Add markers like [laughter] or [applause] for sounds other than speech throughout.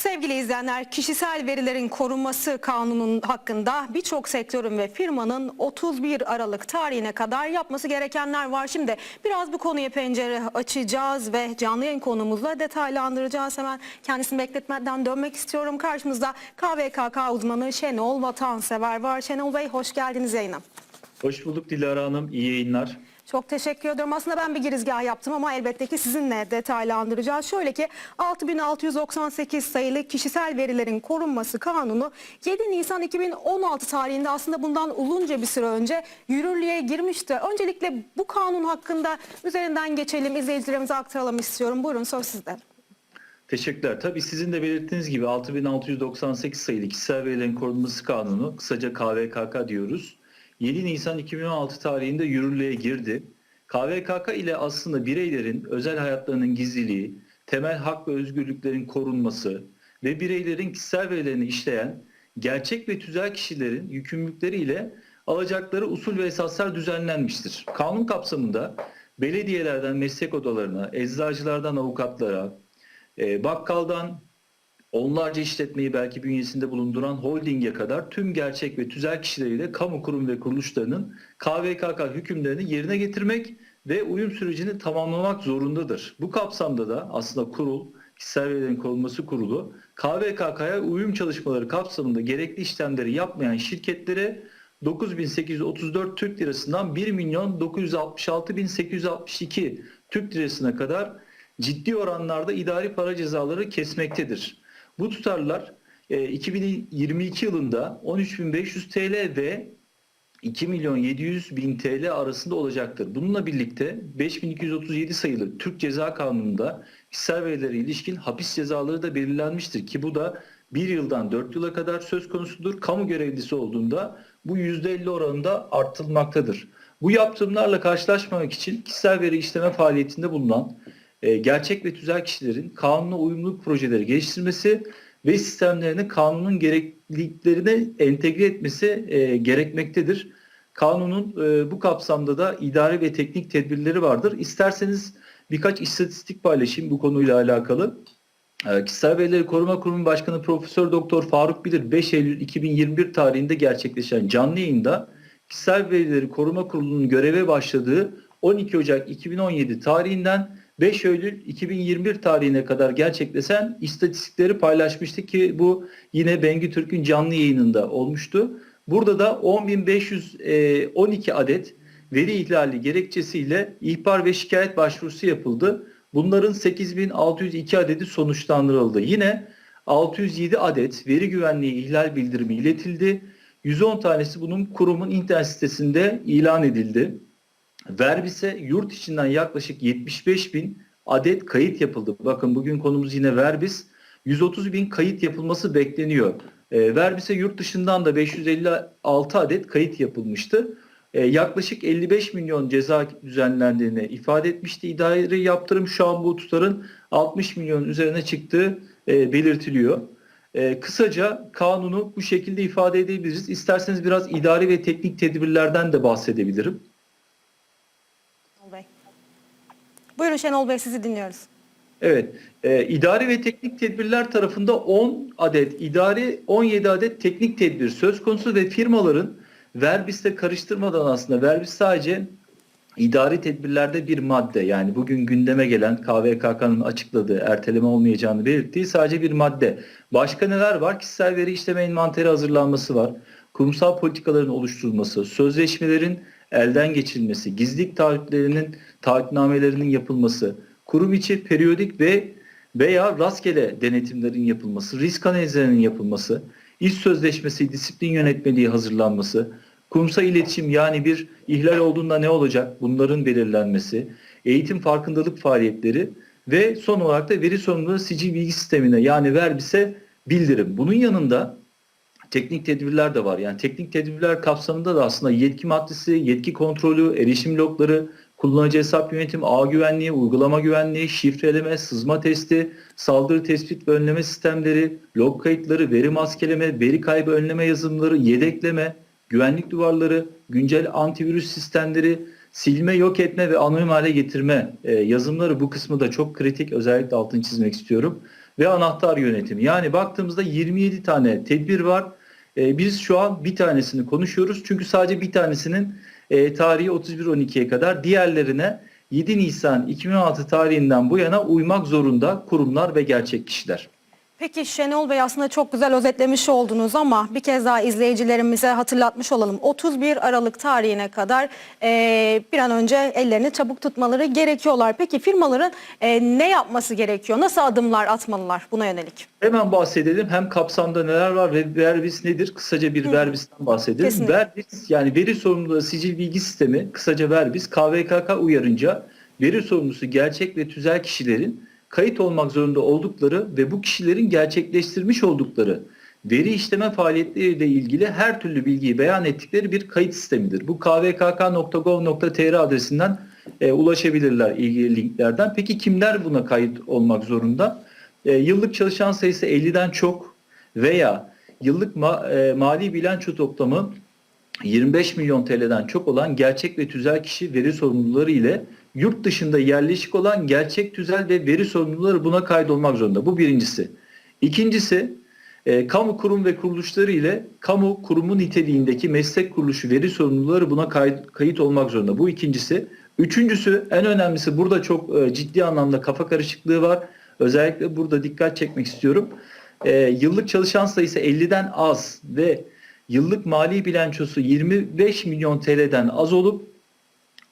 Sevgili izleyenler, kişisel verilerin korunması kanunun hakkında birçok sektörün ve firmanın 31 Aralık tarihine kadar yapması gerekenler var. Şimdi biraz bu konuya pencere açacağız ve canlı yayın konumuzla detaylandıracağız. Hemen kendisini bekletmeden dönmek istiyorum. Karşımızda KVKK uzmanı Şenol Vatansever var. Şenol Bey hoş geldiniz yayına. Hoş bulduk Dilara Hanım. İyi yayınlar. Çok teşekkür ediyorum. Aslında ben bir girizgah yaptım ama elbette ki sizinle detaylandıracağız. Şöyle ki 6698 sayılı kişisel verilerin korunması kanunu 7 Nisan 2016 tarihinde aslında bundan uzunca bir süre önce yürürlüğe girmişti. Öncelikle bu kanun hakkında üzerinden geçelim, izleyicilerimize aktaralım istiyorum. Buyurun söz sizde. Teşekkürler. Tabii sizin de belirttiğiniz gibi 6698 sayılı kişisel verilerin korunması kanunu, kısaca KVKK diyoruz. 7 Nisan 2016 tarihinde yürürlüğe girdi. KVKK ile aslında bireylerin özel hayatlarının gizliliği, temel hak ve özgürlüklerin korunması ve bireylerin kişisel verilerini işleyen gerçek ve tüzel kişilerin yükümlülükleriyle alacakları usul ve esaslar düzenlenmiştir. Kanun kapsamında belediyelerden meslek odalarına, eczacılardan avukatlara, e, bakkaldan onlarca işletmeyi belki bünyesinde bulunduran holdinge kadar tüm gerçek ve tüzel kişileriyle kamu kurum ve kuruluşlarının KVKK hükümlerini yerine getirmek ve uyum sürecini tamamlamak zorundadır. Bu kapsamda da aslında kurul, kişisel verilerin korunması kurulu KVKK'ya uyum çalışmaları kapsamında gerekli işlemleri yapmayan şirketlere 9834 Türk lirasından 1 milyon 966 bin 862 Türk lirasına kadar ciddi oranlarda idari para cezaları kesmektedir. Bu tutarlar e, 2022 yılında 13.500 TL ve 2 milyon 700 bin TL arasında olacaktır. Bununla birlikte 5237 sayılı Türk Ceza Kanunu'nda kişisel verilere ilişkin hapis cezaları da belirlenmiştir ki bu da 1 yıldan 4 yıla kadar söz konusudur. Kamu görevlisi olduğunda bu %50 oranında artırılmaktadır. Bu yaptırımlarla karşılaşmamak için kişisel veri işleme faaliyetinde bulunan e, gerçek ve tüzel kişilerin kanuna uyumluluk projeleri geliştirmesi ve sistemlerini kanunun gerekliliklerine entegre etmesi e, gerekmektedir. Kanunun e, bu kapsamda da idari ve teknik tedbirleri vardır. İsterseniz birkaç istatistik paylaşayım bu konuyla alakalı. E, Kişisel Verileri Koruma Kurumu Başkanı Profesör Doktor Faruk Bilir 5 Eylül 2021 tarihinde gerçekleşen canlı yayında Kişisel Verileri Koruma Kurulu'nun göreve başladığı 12 Ocak 2017 tarihinden 5 Eylül 2021 tarihine kadar gerçekleşen istatistikleri paylaşmıştı ki bu yine Bengü Türk'ün canlı yayınında olmuştu. Burada da 10.512 adet veri ihlali gerekçesiyle ihbar ve şikayet başvurusu yapıldı. Bunların 8.602 adedi sonuçlandırıldı. Yine 607 adet veri güvenliği ihlal bildirimi iletildi. 110 tanesi bunun kurumun internet sitesinde ilan edildi. Verbis'e yurt içinden yaklaşık 75 bin adet kayıt yapıldı. Bakın bugün konumuz yine Verbis. 130 bin kayıt yapılması bekleniyor. E, Verbis'e yurt dışından da 556 adet kayıt yapılmıştı. E, yaklaşık 55 milyon ceza düzenlendiğini ifade etmişti. İdari yaptırım şu an bu tutarın 60 milyon üzerine çıktığı e, belirtiliyor. E, kısaca kanunu bu şekilde ifade edebiliriz. İsterseniz biraz idari ve teknik tedbirlerden de bahsedebilirim. Şenol Bey. Buyurun Şenol Bey sizi dinliyoruz. Evet, e, idari ve teknik tedbirler tarafında 10 adet idari, 17 adet teknik tedbir söz konusu ve firmaların Verbis'te karıştırmadan aslında Verbis sadece idari tedbirlerde bir madde yani bugün gündeme gelen KVKK'nın açıkladığı erteleme olmayacağını belirttiği sadece bir madde. Başka neler var? Kişisel veri işleme envanteri hazırlanması var. Kurumsal politikaların oluşturulması, sözleşmelerin elden geçirilmesi, gizlilik taahhütlerinin taahhütnamelerinin yapılması, kurum içi periyodik ve veya rastgele denetimlerin yapılması, risk analizlerinin yapılması, iş sözleşmesi, disiplin yönetmeliği hazırlanması, kurumsal iletişim yani bir ihlal olduğunda ne olacak bunların belirlenmesi, eğitim farkındalık faaliyetleri ve son olarak da veri sorumluluğu sicil bilgi sistemine yani Verbis'e bildirim. Bunun yanında teknik tedbirler de var. Yani teknik tedbirler kapsamında da aslında yetki maddesi, yetki kontrolü, erişim logları, kullanıcı hesap yönetimi, ağ güvenliği, uygulama güvenliği, şifreleme, sızma testi, saldırı tespit ve önleme sistemleri, log kayıtları, veri maskeleme, veri kaybı önleme yazılımları, yedekleme, güvenlik duvarları, güncel antivirüs sistemleri, silme, yok etme ve anonim hale getirme e, yazılımları bu kısmı da çok kritik. Özellikle altını çizmek istiyorum. ve anahtar yönetimi. Yani baktığımızda 27 tane tedbir var. E, biz şu an bir tanesini konuşuyoruz. Çünkü sadece bir tanesinin e, tarihi 31-12'ye kadar diğerlerine 7 Nisan 2016 tarihinden bu yana uymak zorunda kurumlar ve gerçek kişiler. Peki Şenol Bey aslında çok güzel özetlemiş oldunuz ama bir kez daha izleyicilerimize hatırlatmış olalım. 31 Aralık tarihine kadar e, bir an önce ellerini çabuk tutmaları gerekiyorlar. Peki firmaların e, ne yapması gerekiyor? Nasıl adımlar atmalılar buna yönelik? Hemen bahsedelim. Hem kapsamda neler var ve Verbis nedir? Kısaca bir Verbis'ten bahsedelim. Kesinlikle. Verbis yani veri sorumluluğu sicil bilgi sistemi kısaca Verbis KVKK uyarınca veri sorumlusu gerçek ve tüzel kişilerin kayıt olmak zorunda oldukları ve bu kişilerin gerçekleştirmiş oldukları veri işleme faaliyetleriyle ilgili her türlü bilgiyi beyan ettikleri bir kayıt sistemidir. Bu kvkk.gov.tr adresinden e, ulaşabilirler ilgili linklerden. Peki kimler buna kayıt olmak zorunda? E, yıllık çalışan sayısı 50'den çok veya yıllık ma- e, mali bilanço toplamı 25 milyon TL'den çok olan gerçek ve tüzel kişi veri sorumluları ile yurt dışında yerleşik olan gerçek tüzel ve veri sorumluları buna kaydolmak zorunda. Bu birincisi. İkincisi e, kamu kurum ve kuruluşları ile kamu kurumu niteliğindeki meslek kuruluşu veri sorumluları buna kayıt, kayıt olmak zorunda. Bu ikincisi. Üçüncüsü en önemlisi burada çok e, ciddi anlamda kafa karışıklığı var. Özellikle burada dikkat çekmek istiyorum. E, yıllık çalışan sayısı 50'den az ve yıllık mali bilançosu 25 milyon TL'den az olup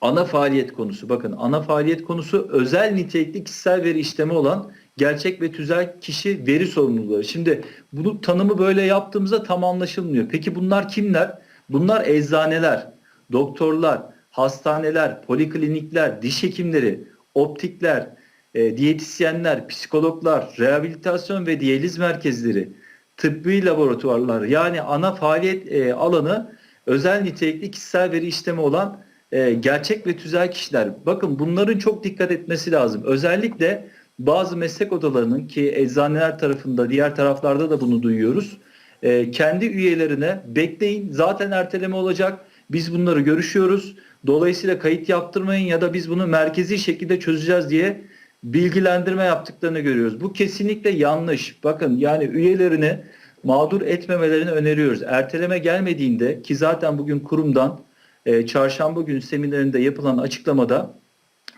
ana faaliyet konusu bakın ana faaliyet konusu özel nitelikli kişisel veri işlemi olan gerçek ve tüzel kişi veri sorumluları. Şimdi bunu tanımı böyle yaptığımızda tam anlaşılmıyor. Peki bunlar kimler? Bunlar eczaneler, doktorlar, hastaneler, poliklinikler, diş hekimleri, optikler, e, diyetisyenler, psikologlar, rehabilitasyon ve diyaliz merkezleri, tıbbi laboratuvarlar yani ana faaliyet e, alanı özel nitelikli kişisel veri işlemi olan e, gerçek ve tüzel kişiler. Bakın bunların çok dikkat etmesi lazım. Özellikle bazı meslek odalarının ki eczaneler tarafında diğer taraflarda da bunu duyuyoruz. E, kendi üyelerine bekleyin zaten erteleme olacak. Biz bunları görüşüyoruz. Dolayısıyla kayıt yaptırmayın ya da biz bunu merkezi şekilde çözeceğiz diye bilgilendirme yaptıklarını görüyoruz. Bu kesinlikle yanlış. Bakın yani üyelerini mağdur etmemelerini öneriyoruz. Erteleme gelmediğinde ki zaten bugün kurumdan e, çarşamba günü seminerinde yapılan açıklamada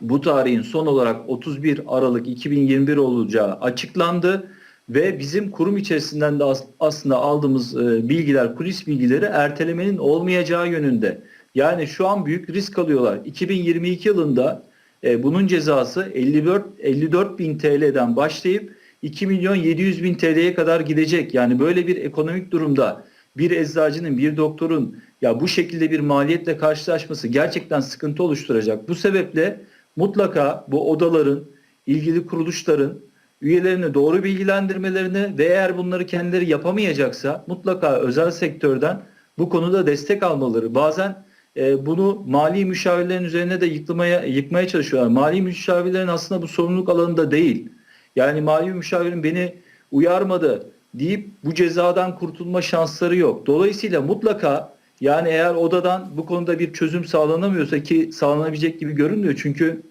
bu tarihin son olarak 31 Aralık 2021 olacağı açıklandı ve bizim kurum içerisinden de as- aslında aldığımız e, bilgiler, kulis bilgileri ertelemenin olmayacağı yönünde. Yani şu an büyük risk alıyorlar. 2022 yılında e, bunun cezası 54 54 bin TL'den başlayıp 2 milyon 700 bin TL'ye kadar gidecek. Yani böyle bir ekonomik durumda bir eczacının, bir doktorun ya bu şekilde bir maliyetle karşılaşması gerçekten sıkıntı oluşturacak. Bu sebeple mutlaka bu odaların, ilgili kuruluşların üyelerini doğru bilgilendirmelerini ve eğer bunları kendileri yapamayacaksa mutlaka özel sektörden bu konuda destek almaları. Bazen e, bunu mali müşavirlerin üzerine de yıkmaya, yıkmaya çalışıyorlar. Mali müşavirlerin aslında bu sorumluluk alanında değil. Yani mali müşavirin beni uyarmadı deyip bu cezadan kurtulma şansları yok. Dolayısıyla mutlaka yani eğer odadan bu konuda bir çözüm sağlanamıyorsa ki sağlanabilecek gibi görünmüyor. Çünkü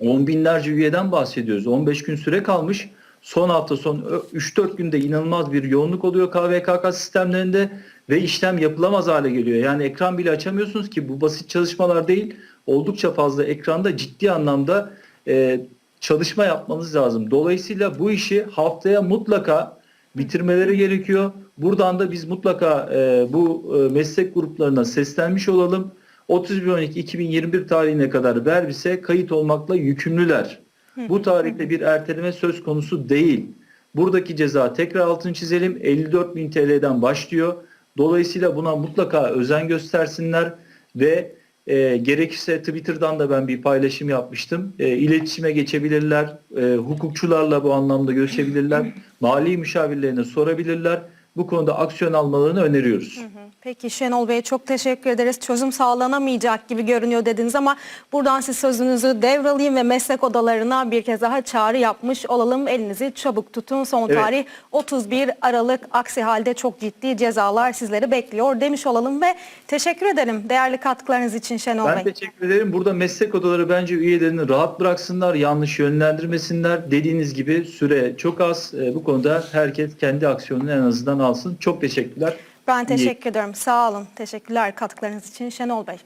on binlerce üyeden bahsediyoruz. 15 gün süre kalmış. Son hafta son 3-4 günde inanılmaz bir yoğunluk oluyor KVKK sistemlerinde ve işlem yapılamaz hale geliyor. Yani ekran bile açamıyorsunuz ki bu basit çalışmalar değil. Oldukça fazla ekranda ciddi anlamda e, çalışma yapmanız lazım. Dolayısıyla bu işi haftaya mutlaka bitirmeleri gerekiyor. Buradan da biz mutlaka e, bu e, meslek gruplarına seslenmiş olalım. 31.12.2021 tarihine kadar Verbis'e kayıt olmakla yükümlüler. Bu tarihte bir erteleme söz konusu değil. Buradaki ceza tekrar altını çizelim 54 bin TL'den başlıyor. Dolayısıyla buna mutlaka özen göstersinler ve e, gerekirse Twitter'dan da ben bir paylaşım yapmıştım. E, iletişime geçebilirler, e, hukukçularla bu anlamda görüşebilirler, [laughs] mali müşavirlerine sorabilirler bu konuda aksiyon almalarını öneriyoruz. Peki Şenol Bey'e çok teşekkür ederiz. Çözüm sağlanamayacak gibi görünüyor dediniz ama buradan siz sözünüzü devralayım ve meslek odalarına bir kez daha çağrı yapmış olalım. Elinizi çabuk tutun. Son Evet. tarih 31 Aralık. Aksi halde çok ciddi cezalar sizleri bekliyor demiş olalım ve teşekkür ederim değerli katkılarınız için Şenol Ben Bey. teşekkür ederim. Burada meslek odaları bence üyelerini rahat bıraksınlar, yanlış yönlendirmesinler. Dediğiniz gibi süre çok az. E, Bu konuda herkes kendi aksiyonunu en azından alsın. Çok teşekkürler. Ben İyi. teşekkür ederim. Sağ olun. Teşekkürler katkılarınız için Şenol Bey.